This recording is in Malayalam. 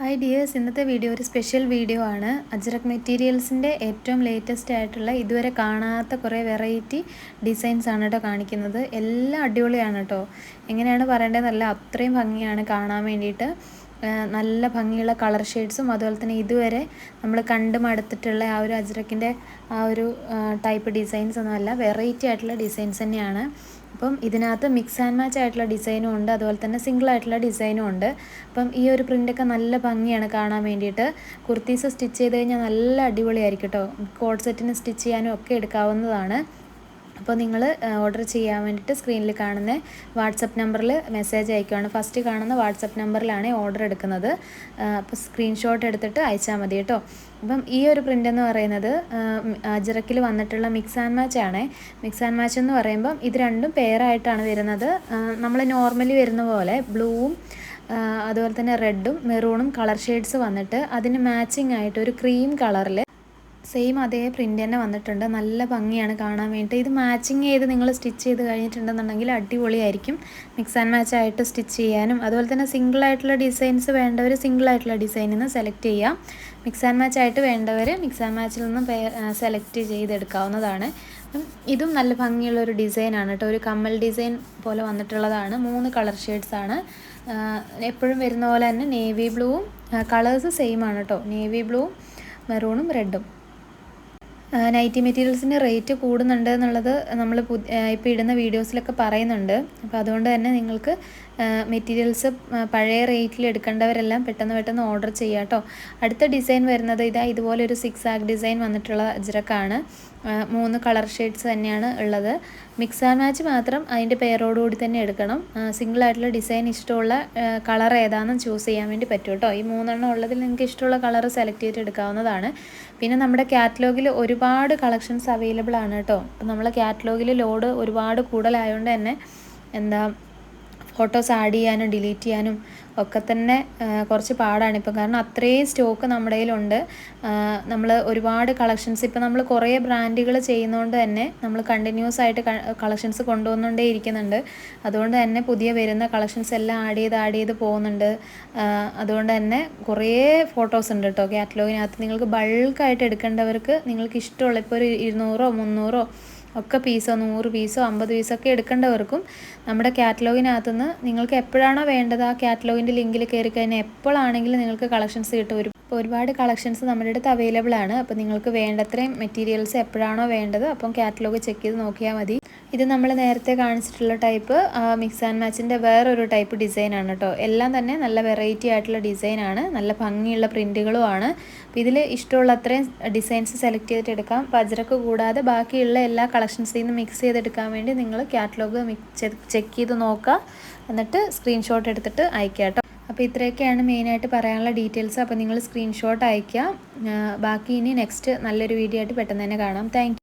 ഹായ് ഡിയേഴ്സ് ഇന്നത്തെ വീഡിയോ ഒരു സ്പെഷ്യൽ വീഡിയോ ആണ്. അജ്രക് മെറ്റീരിയൽസിന്റെ ഏറ്റവും ലേറ്റസ്റ്റ് ആയിട്ടുള്ള ഇതുവരെ കാണാത്ത കുറേ വെറൈറ്റി ഡിസൈൻസ് ആണ് കേട്ടോ കാണിക്കുന്നത്. എല്ലാം അടിപൊളിയാണ് കേട്ടോ. എങ്ങനെയാണ് പറയേണ്ടതെന്നല്ല അത്രയും ഭംഗിയാണ് കാണാൻ വേണ്ടിയിട്ട്. നല്ല ഭംഗിയുള്ള കളർ ഷെയ്ഡ്സും അതുപോലെ തന്നെ ഇതുവരെ നമ്മൾ കണ്ട് മടുത്തിട്ടുള്ള ആ ഒരു അജ്രക്കിന്റെ ആ ഒരു ടൈപ്പ് ഡിസൈൻസ് ഒന്നുമല്ല വെറൈറ്റി ആയിട്ടുള്ള ഡിസൈൻസ് തന്നെയാണ്. അപ്പം ഇതിനകത്ത് മിക്സ് ആൻഡ് മാച്ച് ആയിട്ടുള്ള ഡിസൈനും ഉണ്ട്. അതുപോലെ തന്നെ സിംഗിൾ ആയിട്ടുള്ള ഡിസൈനും ഉണ്ട്. അപ്പം ഈ ഒരു പ്രിന്റൊക്കെ നല്ല ഭംഗിയാണ് കാണാൻ വേണ്ടിയിട്ട്. കുർത്തീസ് സ്റ്റിച്ച് ചെയ്ത് കഴിഞ്ഞാൽ നല്ല അടിപൊളിയായിരിക്കും കേട്ടോ. കോഡ് സെറ്റിന് സ്റ്റിച്ച് ചെയ്യാനും ഒക്കെ എടുക്കാവുന്നതാണ്. അപ്പോൾ നിങ്ങൾ ഓർഡർ ചെയ്യാൻ വേണ്ടിയിട്ട് സ്ക്രീനിൽ കാണുന്ന വാട്സപ്പ് നമ്പറിൽ മെസ്സേജ് അയക്കുകയാണ് ഫസ്റ്റ് കാണുന്ന വാട്സപ്പ് നമ്പറിലാണ് ഓർഡർ എടുക്കുന്നത്. അപ്പോൾ സ്ക്രീൻഷോട്ട് എടുത്തിട്ട് അയച്ചാൽ മതി കേട്ടോ. അപ്പം ഈ ഒരു പ്രിന്റ് എന്ന് പറയുന്നത് അജിറക്കിൽ വന്നിട്ടുള്ള മിക്സ് ആൻഡ് മാച്ച് ആണ്. മിക്സ് ആൻഡ് മാച്ച് എന്ന് പറയുമ്പം ഇത് രണ്ടും പെയറായിട്ടാണ് വരുന്നത്. നമ്മൾ നോർമലി വരുന്ന പോലെ ബ്ലൂവും അതുപോലെ തന്നെ റെഡും മെറൂണും കളർ ഷെയ്ഡ്സ് വന്നിട്ട് അതിന് മാച്ചിങ് ആയിട്ട് ഒരു ക്രീം കളറിൽ സെയിം അതേ പ്രിന്റ് തന്നെ വന്നിട്ടുണ്ട്. നല്ല ഭംഗിയാണ് കാണാൻ വേണ്ടിയിട്ട് ഇത് മാച്ചിങ് ചെയ്ത് നിങ്ങൾ സ്റ്റിച്ച് ചെയ്ത് കഴിഞ്ഞിട്ടുണ്ടെന്നുണ്ടെങ്കിൽ അടിപൊളിയായിരിക്കും. മിക്സ് ആൻഡ് മാച്ച് ആയിട്ട് സ്റ്റിച്ച് ചെയ്യാനും. അതുപോലെ തന്നെ സിംഗിൾ ആയിട്ടുള്ള ഡിസൈൻസ് വേണ്ടവർ സിംഗിൾ ആയിട്ടുള്ള ഡിസൈനിൽ നിന്ന് സെലക്ട് ചെയ്യാം. മിക്സ് ആൻഡ് മാച്ച് ആയിട്ട് വേണ്ടവർ മിക്സ് ആൻഡ് മാച്ചിൽ നിന്ന് സെലക്ട് ചെയ്തെടുക്കാവുന്നതാണ്. ഇതും നല്ല ഭംഗിയുള്ള ഒരു ഡിസൈനാണ് കേട്ടോ ഒരു കമ്മൽ ഡിസൈൻ പോലെ വന്നിട്ടുള്ളതാണ്. മൂന്ന് കളർ ഷെയ്ഡ്സ് ആണ്. എപ്പോഴും വരുന്ന പോലെ തന്നെ നേവി ബ്ലൂവും കളേഴ്സ് സെയിം ആണ് കേട്ടോ നേവി ബ്ലൂവും മെറൂണും റെഡും നൈറ്റി മെറ്റീരിയൽസിന്റെ റേറ്റ് കൂടുന്നുണ്ട് എന്നുള്ളത് നമ്മൾ ഇപ്പോൾ ഇടുന്ന വീഡിയോസിലൊക്കെ പറയുന്നുണ്ട്. അപ്പോൾ അതുകൊണ്ട് തന്നെ നിങ്ങൾക്ക് മെറ്റീരിയൽസ് പഴയ റേറ്റിൽ എടുക്കേണ്ടവരെല്ലാം പെട്ടെന്ന് പെട്ടെന്ന് ഓർഡർ ചെയ്യുക കേട്ടോ അടുത്ത ഡിസൈൻ വരുന്നത് ഇതാ ഇതുപോലെ ഒരു സിക്സ് ആക്ക് ഡിസൈൻ വന്നിട്ടുള്ള അജ്രക്കാണ്. മൂന്ന് കളർ ഷെയ്ഡ്സ് തന്നെയാണ് ഉള്ളത്. മിക്സ് ആൻഡ് മാച്ച് മാത്രം അതിന്റെ പേരോടുകൂടി തന്നെ എടുക്കണം. സിംഗിൾ ആയിട്ടുള്ള ഡിസൈൻ ഇഷ്ടമുള്ള കളർ ഏതാണെന്ന് ചൂസ് ചെയ്യാൻ വേണ്ടി പറ്റും കേട്ടോ. ഈ മൂന്നെണ്ണം ഉള്ളതിൽ നിങ്ങൾക്ക് ഇഷ്ടമുള്ള കളർ സെലക്ട് ചെയ്ത് എടുക്കാവുന്നതാണ്. പിന്നെ നമ്മുടെ കാറ്റലോഗിൽ ഒരുപാട് കളക്ഷൻസ് അവൈലബിൾ ആണ് കേട്ടോ. നമ്മളെ കാറ്റലോഗിൽ ലോഡ് ഒരുപാട് കൂടുതലായതുകൊണ്ട് തന്നെ എന്താ ഫോട്ടോസ് ആഡ് ചെയ്യാനും ഡിലീറ്റ് ചെയ്യാനും ഒക്കെ തന്നെ കുറച്ച് പാടാണ്. ഇപ്പം കാരണം അത്രയും സ്റ്റോക്ക് നമ്മുടെ കയ്യിലുണ്ട്. നമ്മൾ ഒരുപാട് കളക്ഷൻസ് ഇപ്പം നമ്മൾ കുറേ ബ്രാൻഡുകൾ ചെയ്യുന്നതുകൊണ്ട് തന്നെ നമ്മൾ കണ്ടിന്യൂസ് ആയിട്ട് കളക്ഷൻസ് കൊണ്ടുവന്നുകൊണ്ടേ ഇരിക്കുന്നുണ്ട്. അതുകൊണ്ട് തന്നെ പുതിയ വരുന്ന കളക്ഷൻസ് എല്ലാം ആഡ് ചെയ്ത് ആഡ് ചെയ്ത് പോകുന്നുണ്ട്. അതുകൊണ്ട് തന്നെ കുറേ ഫോട്ടോസ് ഉണ്ട് കേട്ടോ കാറ്റലോഗിനകത്ത് നിങ്ങൾക്ക് ബൾക്കായിട്ട് എടുക്കേണ്ടവർക്ക് നിങ്ങൾക്ക് ഇഷ്ടമുള്ള ഇപ്പോൾ ഒരു ഇരുന്നൂറോ മുന്നൂറോ ഒക്കെ പീസോ നൂറ് പീസോ അമ്പത് പീസോ ഒക്കെ എടുക്കേണ്ടവർക്കും നമ്മുടെ കാറ്റലോഗിനകത്തു നിന്ന് നിങ്ങൾക്ക് എപ്പോഴാണോ വേണ്ടത് ആ കാറ്റലോഗിന്റെ ലിങ്കിൽ കയറി കഴിഞ്ഞാൽ എപ്പോഴാണെങ്കിലും നിങ്ങൾക്ക് കളക്ഷൻസ് കിട്ടും. ഒരു അപ്പോൾ ഒരുപാട് കളക്ഷൻസ് നമ്മുടെ അടുത്ത് അവൈലബിൾ ആണ് അപ്പോൾ നിങ്ങൾക്ക് വേണ്ടത്രയും മെറ്റീരിയൽസ് എപ്പോഴാണോ വേണ്ടത് അപ്പം കാറ്റലോഗ് ചെക്ക് ചെയ്ത് നോക്കിയാൽ മതി. ഇത് നമ്മൾ നേരത്തെ കാണിച്ചിട്ടുള്ള ടൈപ്പ് മിക്സ് ആൻഡ് മാച്ചിന്റെ വേറൊരു ടൈപ്പ് ഡിസൈനാണ് കേട്ടോ എല്ലാം തന്നെ നല്ല വെറൈറ്റി ആയിട്ടുള്ള ഡിസൈനാണ് നല്ല ഭംഗിയുള്ള പ്രിന്റുകളും ആണ്. അപ്പോൾ ഇതിൽ ഇഷ്ടമുള്ള അത്രയും ഡിസൈൻസ് സെലക്ട് ചെയ്തിട്ട് എടുക്കാം. പജറക്ക് കൂടാതെ ബാക്കിയുള്ള എല്ലാ കളക്ഷൻസിൽ നിന്ന് മിക്സ് ചെയ്തെടുക്കാൻ വേണ്ടി നിങ്ങൾ കാറ്റലോഗ് ചെക്ക് ചെയ്ത് നോക്കുക എന്നിട്ട് സ്ക്രീൻഷോട്ട് എടുത്തിട്ട് അയക്കുക കേട്ടോ അപ്പോൾ ഇത്രയൊക്കെയാണ് മെയിനായിട്ട് പറയാനുള്ള ഡീറ്റെയിൽസ് അപ്പോൾ നിങ്ങൾ സ്ക്രീൻഷോട്ട് അയക്കുക ബാക്കി ഇനി നെക്സ്റ്റ് നല്ലൊരു വീഡിയോ ആയിട്ട് പെട്ടെന്ന് തന്നെ കാണാം. താങ്ക്